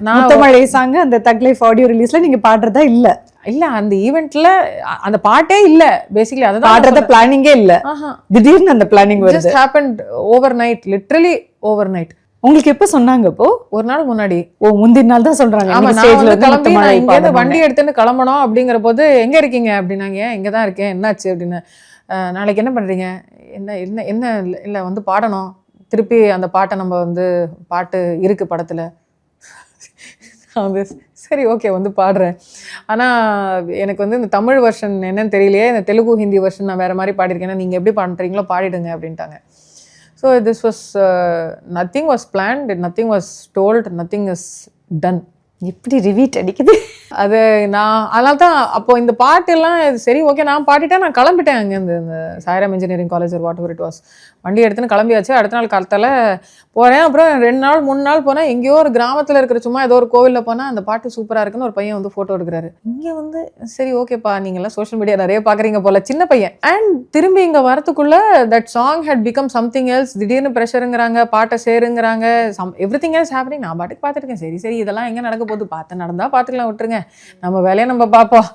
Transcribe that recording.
முத்தமழை song அந்த தக் life audio ரிலீஸ்ல நீங்க பாடுறதா இல்ல? இல்ல அந்த ஈவெண்ட்ல அந்த பாட்டே இல்ல பேசிக்கலி பாடுறத அதுதான் பிளானிங்கே இல்ல. திடீர்னு அந்த பிளானிங் வருது. Just happened overnight literally overnight உங்களுக்கு எப்ப சொன்னாங்க இப்போ ஒரு நாள் முன்னாடி. ஓ முந்தின நாள் தான் சொல்றாங்க. ஆமா நான் வந்து கிளம்பி நான் இங்க இருந்து. வண்டி எடுத்துன்னு கிளம்பணும் அப்படிங்கிற போது எங்க இருக்கீங்க? அப்படின்னாங்க. "ஏன், இங்க தான் இருக்கேன். என்னாச்சு? அப்படின்னு. "அஹ், நாளைக்கு என்ன பண்றீங்க? என்ன என்ன என்ன இல்ல வந்து பாடணும். திருப்பி அந்த பாட்டை நம்ம வந்து பாட்டு இருக்கு படத்துல. வந்து சரி ஓகே வந்து பாடுறேன். ஆனால் எனக்கு வந்து இந்த தமிழ் வெர்ஷன் என்னன்னு தெரியலையே இந்த தெலுங்கு ஹிந்தி வெர்ஷன் நான் வேறு மாதிரி பாடியிருக்கேன்னா நீங்கள் எப்படி பண்ணுறீங்களோ பாடிடுங்க அப்படின்ட்டாங்க. So this was nothing was planned nothing was told nothing is done எப்படி ரிவீட் அடிக்குது? அது நான் அதனால தான் அப்போ இந்த பாட்டெல்லாம் சரி ஓகே நான் பாடிட்டேன் நான் கிளம்பிட்டேன் அங்கேருந்து. இந்த சாயராம் இன்ஜினியரிங் காலேஜ் ஒரு வாட் எவர் இட் வாஸ் வண்டி எடுத்துன்னு கிளம்பியாச்சு. அடுத்த நாள் காலத்தில் போகிறேன் அப்புறம் ரெண்டு நாள் மூணு நாள் போனால் எங்கேயோ ஒரு கிராமத்தில் இருக்கிற சும்மா ஏதோ ஒரு கோவிலில் போனால் அந்த பாட்டு சூப்பராக இருக்குன்னு ஒரு பையன் வந்து ஃபோட்டோ எடுக்கிறாரு. இங்கே வந்து சரி ஓகேப்பா நீங்கள்லாம் சோஷியல் மீடியா நிறைய பார்க்குறீங்க போல. சின்ன பையன். அண்ட் திரும்பி இங்கே வரத்துக்குள்ளே that song had become something else திடீர்னு ப்ரெஷருங்கிறாங்க பாட்டை சேருங்கிறாங்க. Some everything else happening நான் பாட்டுக்கு பார்த்துருக்கேன் சரி சரி இதெல்லாம் எங்கே நடக்க போது பார்த்து நடந்தா பார்த்துக்கலாம் விட்டுருங்க. நம்ம வேலையை நம்ம பார்ப்போம்.